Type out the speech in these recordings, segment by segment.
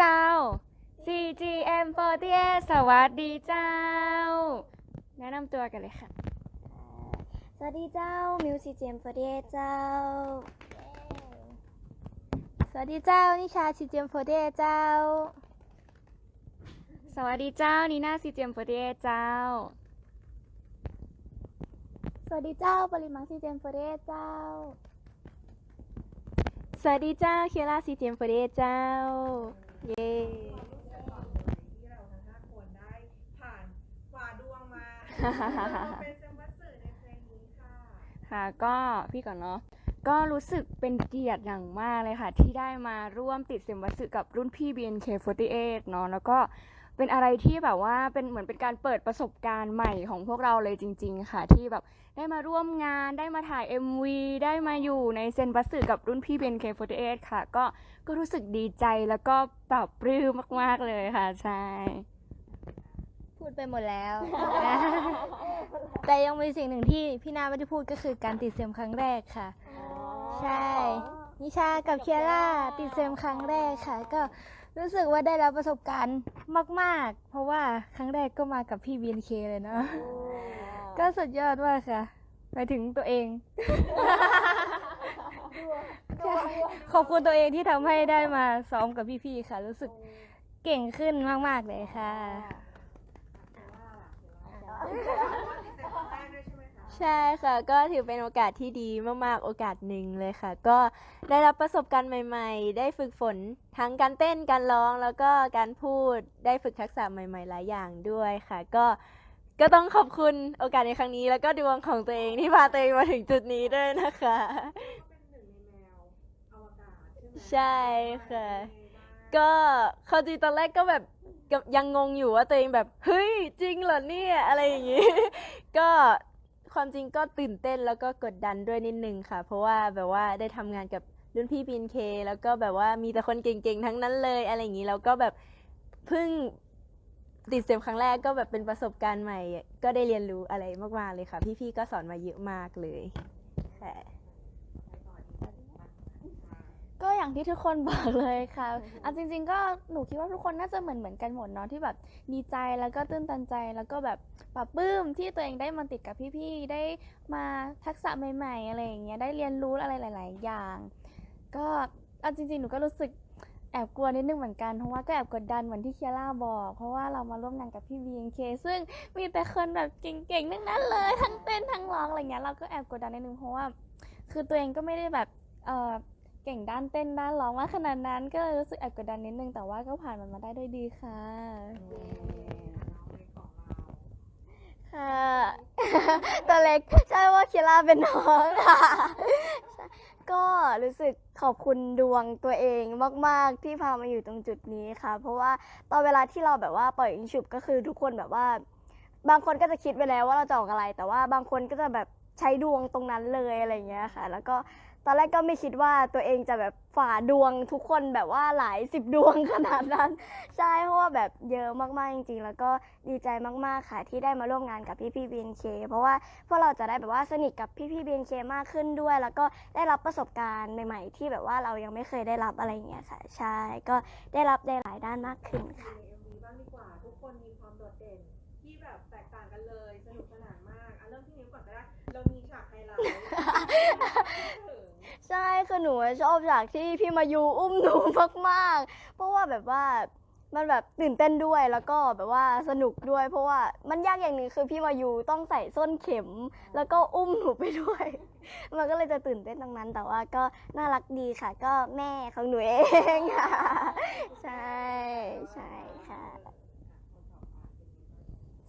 เรา CGM48 สวัสดีเจ้า แนะนำตัวกันเลยค่ะ สวัสดีเจ้า มิวสิเจมฟอร์เดเจ้า สวัสดีเจ้า นิชาชิเจมฟอร์เดเจ้า สวัสดีเจ้า นีน่า CGM48 เจ้า สวัสดีเจ้า ปริมังซิเจมฟอร์เดเจ้า สวัสดีเจ้า เคียร่า CGM48 เจ้า เย้ที่เราทั้งห้าคนได้ผ่านฝ่าดวงมาเป็นเซมบัสสื่อในเพลงนี้ค่ะค่ะก็พี่ก่อนเนาะก็รู้สึกเป็นเกียรติอย่างมากเลยค่ะ ที่ได้มาร่วมติดเซมวัสึกับรุ่นพี่ BNK48 เนาะแล้วก็ เป็นอะไรที่แบบว่าเป็นเหมือนเป็นการเปิดประสบการณ์ใหม่ของพวกเราเลยจริง ๆ ค่ะ ที่แบบได้มาร่วมงานได้มาถ่าย MV ได้มาอยู่ในเซนบัสึกับรุ่นพี่ BNK48 ค่ะ ก็ก็รู้สึกดีใจแล้วก็ปรับปลื้มมาก ๆ เลยค่ะ ใช่ พูดไปหมดแล้ว แต่ยังมีสิ่งหนึ่งที่พี่นาไม่ได้พูดก็คือการติดเซมครั้งแรกค่ะ ใช่ นิชากับเคียร่าติดเซมครั้งแรกค่ะ ก็ รู้สึกว่าได้รับประสบการณ์มาก ๆ เพราะว่าครั้งแรกก็มากับพี่ BNK เลยเนาะก็สุดยอดมากค่ะไปถึงตัวเอง ขอบคุณตัวเองที่ทำให้ได้มาซ้อมกับพี่ ๆ ค่ะ รู้สึกเก่งขึ้นมาก ๆ เลยค่ะ ใช่ไหมคะใช่ค่ะ ก็ถือเป็นโอกาสที่ดีมากๆ โอกาสหนึ่งเลยค่ะ ก็ได้รับประสบการณ์ใหม่ ๆ ได้ฝึกฝนทั้งการเต้นการร้องแล้วก็การพูดได้ฝึกทักษะใหม่ๆ หลายอย่างด้วยค่ะ ก็ก็ต้องขอบคุณโอกาสในครั้งนี้ แล้วก็ดวงของตัวเองที่พาตัวเองมาถึงจุดนี้ด้วยนะคะ เป็นหนึ่งในแมวอวกาศใช่ไหมใช่ค่ะ ก็เขาจริงตอนแรกก็แบบก็ยังงงอยู่ว่าตัวเองแบบเฮ้ยจริงเหรอเนี่ยอะไรอย่างงี้ ก็ ความจริงก็ตื่นเต้นแล้วก็กดดันด้วยนิดนึงค่ะ เพราะว่าแบบว่าได้ทำงานกับรุ่นพี่บีนเคแล้วก็แบบว่ามีแต่คนเก่งๆทั้งนั้นเลยอะไรอย่างนี้แล้วก็แบบเพิ่งติดเซมครั้งแรกก็แบบเป็นประสบการณ์ใหม่ ก็ได้เรียนรู้อะไรมากๆเลยค่ะ พี่ๆก็สอนมาเยอะมากเลยค่ะ ก็อย่างที่ทุกคนบอกเลยค่ะเอาจริง ๆ ก็หนูคิดว่าทุกคนน่าจะเหมือนเหมือนกันหมดเนาะที่แบบดีใจแล้วก็ตื้นตันใจแล้วก็แบบปลาบปลื้มที่ตัวเองได้มาติดกับพี่ๆได้มาทักษะใหม่ๆอะไรอย่างเงี้ยได้เรียนรู้อะไรหลาย ๆ อย่าง ก็เอาจริงๆหนูก็รู้สึกแอบกลัวนิดนึงเหมือนกันเพราะว่าก็แอบกดดันเหมือนที่เคียร่าบอก เพราะว่าเรามาร่วมงานกับพี่ BNK ซึ่งมีแต่คนแบบเก่งๆทั้งนั้นเลยทั้งเต้นทั้งร้องอะไรเงี้ยเราก็แอบกดดันนิดนึงเพราะว่า คือตัวเองก็ไม่ได้แบบเออ เก่งด้านเต้นด้านร้องมากขนาดนั้น ก็เลยรู้สึกแอบกดดันนิดนึงแต่ว่าก็ผ่านมันมาได้ด้วยดีค่ะ ค่ะตัวเล็กใช่ว่าคิร่าเป็นน้องค่ะ ก็รู้สึกขอบคุณดวงตัวเองมาก ๆ ที่พามาอยู่ตรงจุดนี้ค่ะ เพราะว่าตอนเวลาที่เราแบบว่าปล่อยอินฉุบก็คือทุกคนแบบว่า บางคนก็จะคิดไปแล้วว่าเราจะออกอะไร แต่ว่าบางคนก็จะแบบใช้ดวงตรงนั้นเลยอะไรอย่างเงี้ยค่ะ แล้วก็ต อนแรกก็ไม่คิดว่าตัวเองจะแบบฝ่าดวงทุกคนแบบว่าหลายสิบดวงขนาดนั้น ใช่เพราะว่าแบบเยอะมากๆจริง ๆ แล้วก็ดีใจมากๆค่ะที่ได้มาร่วมงานกับพี่พี่ BNK เพราะว่าพวกเราจะได้แบบว่าสนิทกับพี่พี่ BNK มากขึ้นด้วย แล้วก็ได้รับประสบการณ์ใหม่ ๆ ที่แบบว่าเรายังไม่เคยได้รับอะไรอย่างเงี้ยค่ะใช่ก็ได้รับได้หลายด้านมากขึ้นค่ะใน MV บ้างดีกว่าทุกคนมีความโดดเด่นที่แบบแตกต่างกันเลยสนุกสนานมากอะเริ่มที่นิ้วก่อนก็ได้เรามีฉากไฮไลท์ถึง ใช่คือหนูชอบฉากที่พี่มายูอุ้มหนูมากๆ เพราะว่าแบบว่ามันแบบตื่นเต้นด้วยแล้วก็แบบว่าสนุกด้วย เพราะว่ามันยากอย่างหนึ่งคือพี่มายูต้องใส่ส้นเข็ม แล้วก็อุ้มหนูไปด้วย มันก็เลยจะตื่นเต้นตรงนั้นแต่ว่าก็น่ารักดีค่ะ ก็แม่ของหนูเองค่ะใช่ใช่ค่ะ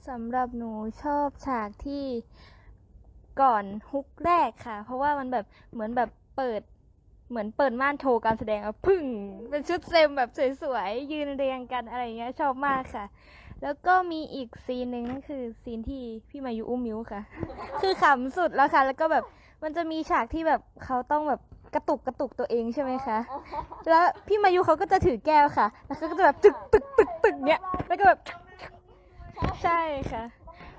สำหรับหนูชอบฉากที่ก่อนฮุกแรกค่ะ เพราะว่ามันแบบเหมือนแบบ เปิด เหมือนเปิดม่านโชว์การแสดงอะพึ่ง เป็นชุดเซมแบบสวยๆ ยืนเรียงกันอะไรเงี้ย ชอบมากค่ะ แล้วก็มีอีกซีนหนึ่งนั่นคือซีนที่พี่มายุอุ้มมิวค่ะ คือขำสุดแล้วค่ะ แล้วก็แบบมันจะมีฉากที่แบบเขาต้องแบบกระตุกกระตุกตัวเองใช่ไหมคะ แล้วพี่มายุเขาก็จะถือแก้วค่ะ แล้วเขาก็จะแบบตึกตึกตึกตึกเนี้ย แล้วก็แบบ ใช่ค่ะ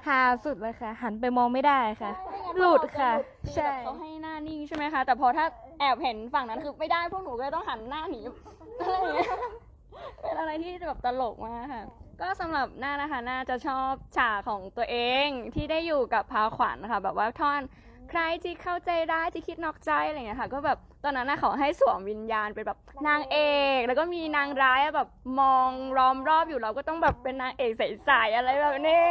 หาสุดเลยค่ะ หันไปมองไม่ได้ค่ะ หลุดค่ะใช่เขาให้หน้านิ่งใช่ไหมคะ แต่พอถ้าแอบเห็นฝั่งนั้นคือไม่ได้พวกหนูก็เลยต้องหันหน้าหนีอะไรอย่างเงี้ยเป็นอะไรที่แบบตลกมากค่ะ ก็สำหรับหน้านะคะน่าจะชอบฉากของตัวเองที่ได้อยู่กับพาขวัญนะคะแบบว่าท่อนใครที่เข้าใจได้ที่คิดนอกใจอะไรอย่างเงี้ยค่ะ ก็แบบตอนนั้นนะเขาให้สวมวิญญาณเป็นแบบนางเอก แล้วก็มีนางร้ายอะแบบมองล้อมรอบอยู่เราก็ต้องแบบเป็นนางเอกใสๆอะไรแบบนี้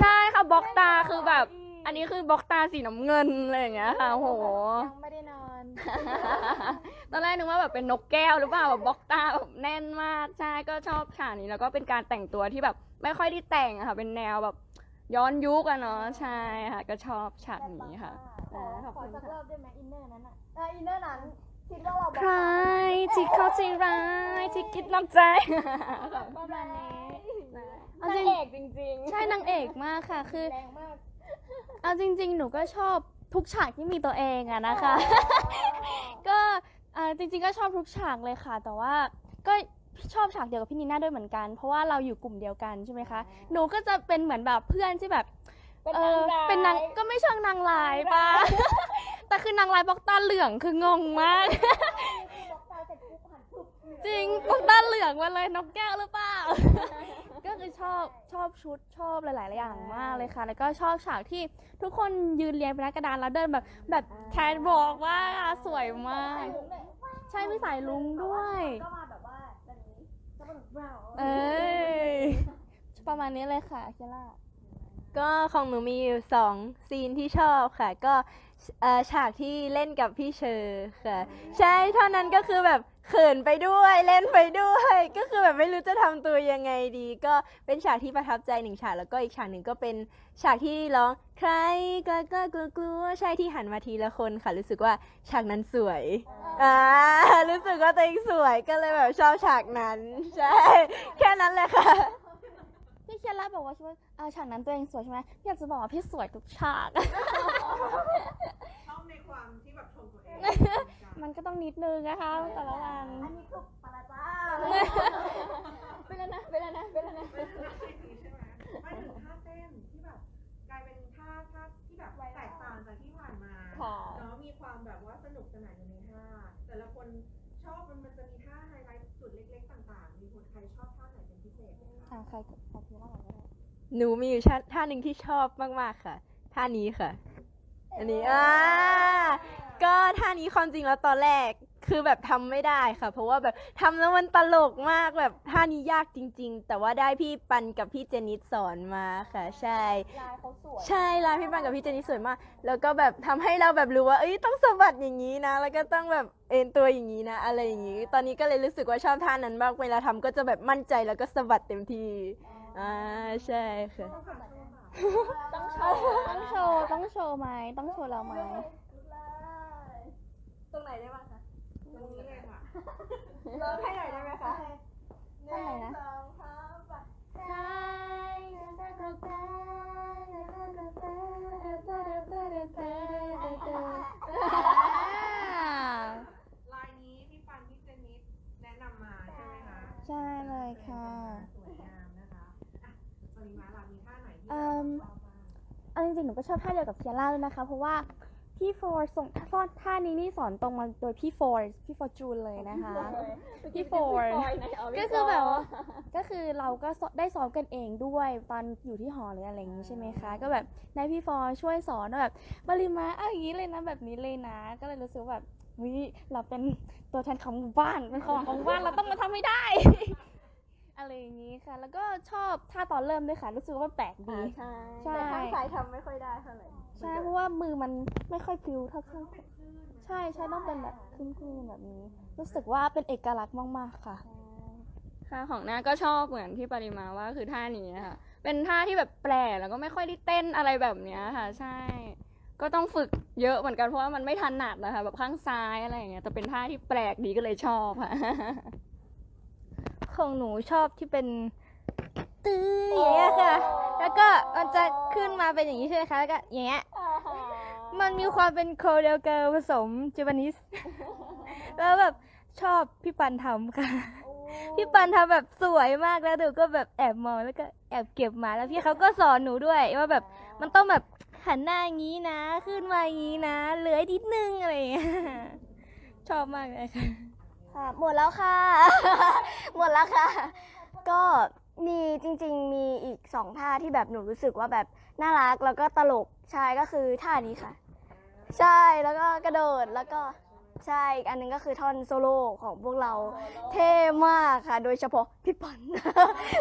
ใช่ค่ะบล็อกตาคือแบบ อันนี้คือบล็อกตาสีน้ำเงินอะไรอย่างเงี้ยค่ะโห ยังไม่ได้นอน ตอนแรกนึกว่าแบบเป็นนกแก้วหรือเปล่าแบบบล็อกตาแบบแน่นมากใช่ก็ชอบฉากนี้แล้วก็เป็นการแต่งตัวที่แบบไม่ค่อยได้แต่งอะค่ะ เป็นแนวแบบย้อนยุคอะเนาะใช่ค่ะ ก็ชอบฉากนี้ค่ะ ขอขอบขอคุณสักค่ะรอบได้ไหมอินเนอร์นั้นอะเอออินเนอร์นั้น คิดว่าเราบอกใครที่เข้าใจร้ายที่คิดนอกใจประมาณนี้เอานางจริงเอกจริงๆ ใช่นางเอกมากค่ะ คือแรงมากเอาจริง ๆ หนูก็ชอบทุกฉากที่มีตัวเองอะนะคะ ก็อ่าจริงๆก็ชอบทุกฉากเลยค่ะ แต่ว่าก็ชอบฉากเดียวกับพี่นีน่าด้วยเหมือนกัน เพราะว่าเราอยู่กลุ่มเดียวกันใช่ไหมคะ หนูก็จะเป็นเหมือนแบบเพื่อนที่แบบ เป็นเอนางอร้ายเป็นนางก็ไม่เชิงนางร้ายปะแต่คือนางร้ายบอกตาเหลืองคืองงมากบอกตาเสร็จปุ๊บหันปุ๊บจริงบอกตาเหลืองมาเลยนกแก้วหรือเปล่า ก็คือชอบชอบชุดชอบหลาย ๆ อย่างมากเลยค่ะ แล้วก็ชอบฉากที่ทุกคนยืนเรียงเป็นหน้ากระดานแล้วเดินแบบแบบแคทบอกว่าสวยมาก ใช่มีสายลุงด้วย ก็มาแบบว่าแบบนี้ก็มาแบบเรา เอ้ยประมาณนี้เลยค่ะเคล่า ก็ของหนูมีอยู่สองซีนที่ชอบค่ะ ก็เอ่อฉากที่เล่นกับพี่เชอร์ค่ะ ใช่เท่านั้นก็คือแบบเขินไปด้วยเล่นไปด้วย ก็คือแบบไม่รู้จะทำตัวยังไงดี ก็เป็นฉากที่ประทับใจหนึ่งฉากแล้วก็อีกฉากหนึ่งก็เป็นฉากที่ร้องใครกล้ากล้ากลัวกลัวใช่ที่หันมาทีละคนค่ะ รู้สึกว่าฉากนั้นสวยอ่ารู้สึกว่าตัวเองสวยก็เลยแบบชอบฉากนั้น ใช่ แค่นั้นเลยค่ะ พี่เคล่าบอกว่าใช่ไหมอ่าฉากนั้นตัวเองสวยใช่ไหมพี่อยากจะบอกว่าพี่สวยทุกฉาก ชอบในความที่แบบชมตัวเองมันก็ต้องนิดนึงนะคะแต่ละวันอันนี้คือปาราจ้าเป็นแล้วนะเป็นแล้วนะเป็นแล้วนะไม่ใช่ไหมไม่ถึงท่าเต้นที่แบบกลายเป็นท่าท่าที่แบบแตกต่างจากที่ผ่านมาค่ะเนาะมีความแบบว่าสนุกสนานอยู่ในท่าแต่ละคน คะอ่าใครใครเคล่าบอกว่าหนูมีอยู่ท่าท่าหนึ่งที่ชอบมากๆค่ะ ท่านี้ค่ะ อันนี้อ่าก็ท่านี้ความจริงแล้วตอนแรก คือแบบทำไม่ได้ค่ะ เพราะว่าแบบทำแล้วมันตลกมากแบบท่านี้ยากจริง ๆ แต่ว่าได้พี่ปันกับพี่เจนิสสอนมาค่ะ ใช่ ลายเขาสวยใช่ลายพี่ปันกับพี่เจนิสสวยมาก แล้วก็แบบทำให้เราแบบรู้ว่า เอ้ยต้องสะบัดอย่างนี้นะ แล้วก็ต้องแบบเอ็นตัวอย่างนี้นะ อะไรอย่างนี้ ตอนนี้ก็เลยรู้สึกว่าชอบท่านั้นมาก เวลาทำก็จะแบบมั่นใจแล้วก็สะบัดเต็มที่ อ่าใช่ค่ะ ต้องขับต้องขับต้องโชต้องว์โชว์ ต้องโชว์ไหมต้องโชว์เราไหม ตรงไหนได้บ้างคะต รงนี้เลยค่ะร้องให้หน่อยได้ไหมคะท่านไหนนะลายนี้พี่ปันพี่เจนิสแนะนำมาใช่ไหมคะใช่เลยค่ะสวยงามนะคะอะปริมาล่ะมีท่าไหนที่เอิ่เราชอบบ้างเอาจริงๆหนูก็ชอบท่าเดียวกับเคียร่าเลยนะคะ เพราะว่า พี่โฟร์ส่งท่าท่านี้นี่สอนตรงมาโดยพี่โฟร์พี่ฟอร์จูนเลยนะคะ พี่โฟร์ ก็คือแบบว่าก็คือเราก็สได้ซ้อมกันเองด้วยตอนอยู่ที่หอหรืออะไรอย่างนี้ใช่ไหมคะ ก็แบบนายพี่ฟอร์ช่วยสอนว่าแบบบริมาเอาอย่างนี้เลยนะแบบนี้เลยนะ ก็เลยรู้สึกว่าแบบวิเราเป็นตัวแทนของหมู่บ้านเป็นของของหมู่บ้านเราต้องมาทำให้ได้ อะไรอย่างนี้ค่ะ แล้วก็ชอบท่าตอนเริ่มด้วยค่ะ รู้สึกว่าแปลกดี ใช่ใช่ แต่ข้างซ้ายทำไม่ค่อยได้เท่าไหร่ใช่เพราะว่ามือมันไม่ค่อยพลิ้วเท่าข้างใช่ใช่ต้องเป็นแบบคลื่นๆแบบนี้ รู้สึกว่าเป็นเอกลักษณ์มากๆค่ะ ค่ะของหน้าก็ชอบเหมือนที่ปริมาว่าคือท่านี้ค่ะ เป็นท่าที่แบบแปลกแล้วก็ไม่ค่อยได้เต้นอะไรแบบเนี้ยค่ะ ใช่ ก็ต้องฝึกเยอะเหมือนกันเพราะว่ามันไม่ถนัดนะคะแบบข้างซ้ายอะไรอย่างเงี้ยแต่เป็นท่าที่แปลกดีก็เลยชอบค่ะ ของหนูชอบที่เป็นตื้ออย่างเงี้ยค่ะ แล้วก็มันจะขึ้นมาเป็นอย่างนี้ใช่ไหมคะแล้วก็อย่างเงี้ยมันมีความเป็นโคเดลเกิร์ผสมเจแปนิส แล้วแบบชอบพี่ปันทำค่ะ พี่ปันทำแบบสวยมากแล้วหนูก็แบบแอบมองแล้วก็แอบเก็บมาแล้วพี่เขาก็สอนหนูด้วยว่าแบบมันต้องแบบหันหน้าอย่างนี้นะ ขึ้นมาอย่างนี้นะเหลือนิดนึงอะไรอย่างเงี้ยชอบมากเลยค่ะอ ค่ะหมดแล้วค่ะ หมดแล้วค่ะ ก็มีจริง ๆ มีอีกสองท่าที่แบบหนูรู้สึกว่าแบบน่ารักแล้วก็ตลกใช่ก็คือท่านี้ค่ะ ใช่แล้วก็กระโดดแล้วก็ใช่อีกอันหนึงก็คือท่อนโซโล่ของพวกเราเท่มากค่ะ โดยเฉพาะพี่ปัน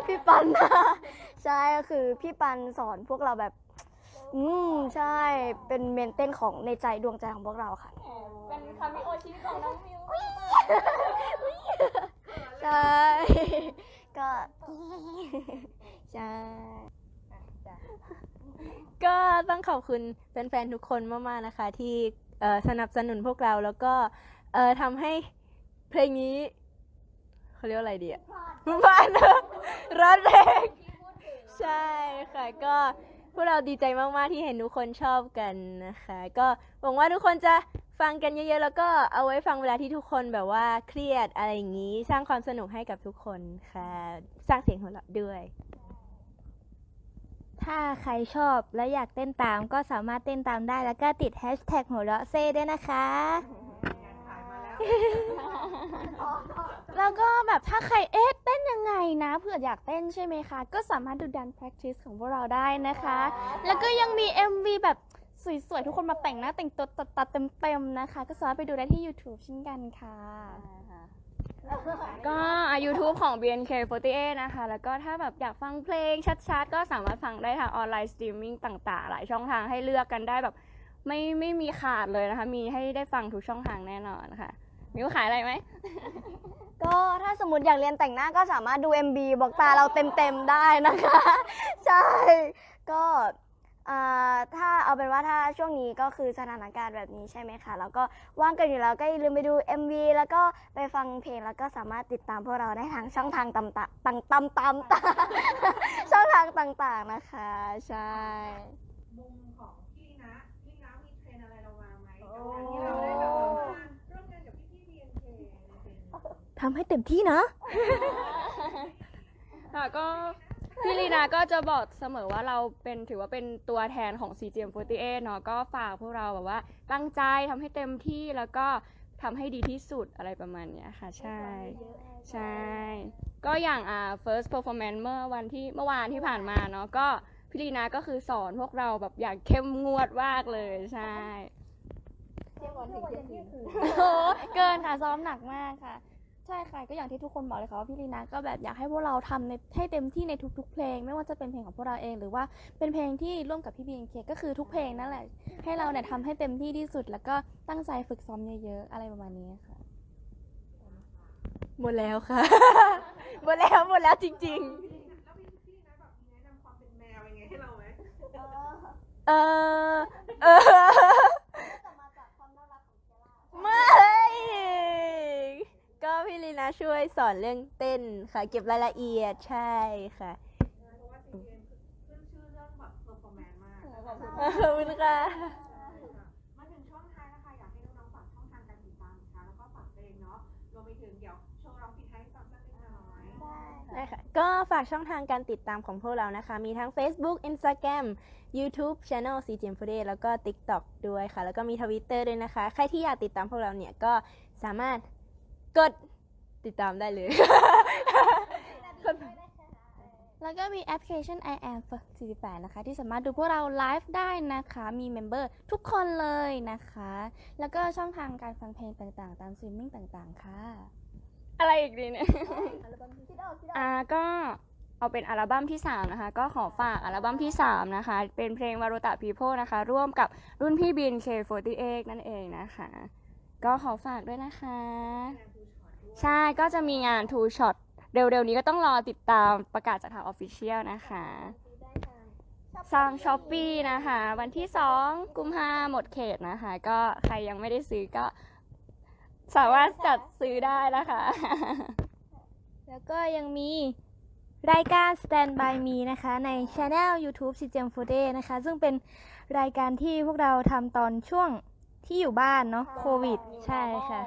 พี่ปันใช่ก็คือพี่ปันสอนพวกเราแบบ อืมใช่เป็นเมนเต้นของในใจดวงใจของพวกเราค่ะ คามิโอชิของน้องมิวใช่ ก็ใช่ก็ต้องขอบคุณแฟนๆทุกคนมากๆนะคะ ที่เอ่อสนับสนุนพวกเราแล้วก็เอ่อทำให้เพลงนี้เขาเรียกว่าอะไรดีอะผ่านรถเพลงใช่ค่ะก็พวกเราดีใจมาก ๆ ที่เห็นทุกคนชอบกันนะคะ ก็หวังว่าทุกคนจะ ฟังกันเยอะๆ แล้วก็เอาไว้ฟังเวลาที่ทุกคนแบบว่าเครียดอะไรอย่างนี้ สร้างความสนุกให้กับทุกคนค่ะ สร้างเสียงหัวเราะด้วย ถ้าใครชอบและอยากเต้นตามก็สามารถเต้นตามได้แล้วก็ติดแฮชแท็กหัวเราะเซ่ด้วยนะคะ แล้วแล้วก็แบบถ้าใครเอ๊ะเต้นยังไงนะเผื่ออยากเต้นใช่ไหมคะ ก็สามารถดูดัน practice ของพวกเราได้นะคะ แล้วก็ยังมี MV แบบ สวยๆ ทุกคนมาแต่งหน้าแต่งตัวตัดๆเต็มๆนะคะ ก็สามารถไปดูได้ที่ YouTube เช่นกันค่ะ ก็อะ YouTube ของ BNK48 นะคะ แล้วก็ถ้าแบบอยากฟังเพลงชัดๆ ก็สามารถฟังได้ทางออนไลน์สตรีมมิ่งต่างๆ หลายช่องทางให้เลือกกันได้แบบ ไม่ไม่มีขาดเลยนะคะ มีให้ได้ฟังทุกช่องทางแน่นอนค่ะ มิวขายอะไรไหม ก็ถ้าสมมติอยากเรียนแต่งหน้าก็สามารถดู MB บอกตาเราเต็มๆ ได้นะคะ ใช่ ก็ อ่าถ้าเอาเป็นว่าถ้าช่วงนี้ก็คือสถานการณ์แบบนี้ใช่ไหมคะแล้วก็ว่างกันอยู่แล้วก็อย่าลืมไปดู MV แล้วก็ไปฟังเพลงแล้วก็สามารถติดตามพวกเราได้ทางช่องทางต่างๆต่างๆต่างๆช่องทางต่างๆนะคะใช่ มุมของพี่นะพี่นะมีเทรนอะไรเรามาไหมกับการที่เราได้แบบว่าร่วมงานกับพี่พี่ BNK ในเพลงนี้ทำให้เต็มที่นะ ค่ะก็ พี่ลีนาก็จะบอกเสมอว่าเราเป็นถือว่าเป็นตัวแทนของ CGM48 เนาะก็ฝากพวกเราแบบว่าตั้งใจทำให้เต็มที่แล้วก็ทำให้ดีที่สุดอะไรประมาณเนี้ยค่ะ ใช่ ใช่ ก็อย่างอ่า first performance เมื่อวันที่เมื่อวานที่ผ่านมาเนาะก็พี่ลีนาก็คือสอนพวกเราแบบอย่างเข้มงวดมากเลยใช่โอ้โหเกินค่ะซ้อมหนักมากค่ะ ใช่ค่ะก็อย่างที่ทุกคนบอกเลยค่ะว่าพี่ลีนาก็แบบอยากให้พวกเราทำในให้เต็มที่ในทุก ๆ เพลง ไม่ว่าจะเป็นเพลงของพวกเราเอง หรือว่าเป็นเพลงที่ร่วมกับพี่บีเอ็นเคก็คือทุกเพลงนั่นแหละให้เราเนี่ยทำให้เต็มที่ที่สุด แล้วก็ตั้งใจฝึกซ้อมเยอะๆอะไรประมาณนี้ค่ะ หมดแล้วค่ะ หมดแล้วหมดแล้วจริง แล้วพี่พี่นะแบบมีแนะนำความเป็นแมวยังไงให้เราไหม ๆ เออเออไม่ ก็พี่ลีนาช่ วยสอนเรื่องเต้นค่ะ เก็บรายละเอียดใช่ค่ะเพราะว่า CGM ขึ้นชื่อเรื่องแบบ performance มากขอบคุณค่ะมาถึงช่วงท้ายนะคะอยากให้น้องๆฝากช่องทางการติดตามนะคะแล้วก็ฝากเพลงเนาะรวมไปถึงเดี๋ยวโชว์ร้องผิดให้ฟังสักเล็กน้อยได้ค่ะก็ฝากช่องทางการติดตามของพวกเรานะคะ มีทั้ง Facebook Instagram YouTube Channel CGM f o o d a y แล้วก็ TikTok ด้วยค่ะ แล้วก็มี Twitter ด้วยนะคะ ใครที่อยากติดตามพวกเราเนี่ยก็สามารถกด ติดตามได้เลย แล้วก็มีแอปพลิเคชัน I am 48 นะคะ ที่สามารถดูพวกเราไลฟ์ได้นะคะ มีเมมเบอร์ทุกคนเลยนะคะ แล้วก็ช่องทางการฟังเพลงต่างๆ ตามสตรีมมิ่งต่างๆ ค่ะ อะไรอีกดีเนี่ย อ่าก็เอาเป็นอัลบั้มที่ 3 นะคะ ก็ขอฝากอัลบั้มที่ 3 นะคะ เป็นเพลงวารุตะพีโพนะคะ ร่วมกับรุ่นพี่บิน K48 นั่นเองนะคะ ก็ขอฝากด้วยนะคะ ใช่ก็จะมีงาน Two Shot เร็วๆนี้ก็ต้องรอติดตามประกาศจากทางออฟฟิเชียลนะคะสร้างช้อปปี้นะคะ วันที่ 2 กุมภาหมดเขตนะคะ ก็ใครยังไม่ได้ซื้อก็ สามารถจัดซื้อได้นะคะ แล้วก็ยังมีรายการ Stand by Me นะคะ ใน Channel YouTube CGM f o o d a y นะคะ ซึ่งเป็นรายการที่พวกเราทำตอนช่วงที่อยู่บ้านเนาะโควิด ใช่ค่ะ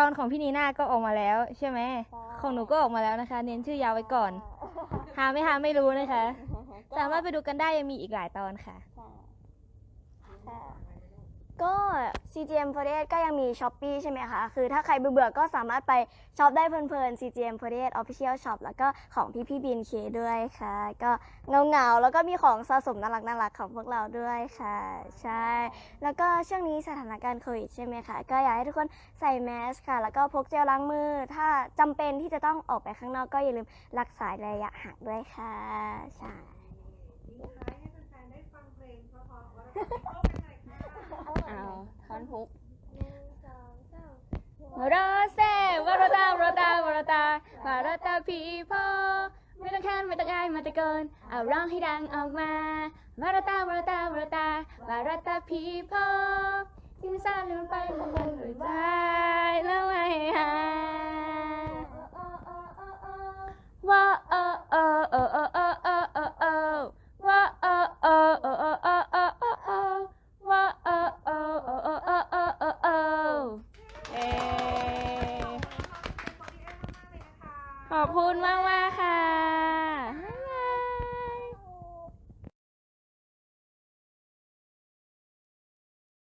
ตอนของพี่นีน่าก็ออกมาแล้วใช่ไหมของหนูก็ออกมาแล้วนะคะ เน้นชื่อยาวไว้ก่อน หาไม่หาไม่รู้นะคะ สามารถไปดูกันได้ยังมีอีกหลายตอนค่ะ ก็ CGM48 ก็ยังมี s h อ p e e ใช่ไหมคะ คือถ้าใครเบื่อๆก็สามารถไปช็อปได้เพลินๆ CGM48 Official Shop แล้วก็ของพี่พี่ BNK ด้วยค่ะ ก็เงาๆ แล้วก็มีของสะสมน่ารักน่ารักๆของพวกเราด้วยค่ะ ใช่ แล้วก็ช่วงนี้สถานการณ์โควิดใช่ไหมคะ ก็อยากให้ทุกคนใส่แมสค่ะ แล้วก็พกเจลล้างมือ ถ้าจำเป็นที่จะต้องออกไปข้างนอกก็อย่าลืมรักษาระยะห่างด้วยค่ะ ใช่ พันหกมาราเซวาราตาวาราตาวาราตาวาราตาพี่พ่อไม่ต้องแค้นไม่ต้องอายมาตะโกนเอาร้องให้ดังออกมาวาราตาวาราตาวาราตาวาราตาพี่พ่อที่มันซ่าลืมไปมันเป็นหรือว่า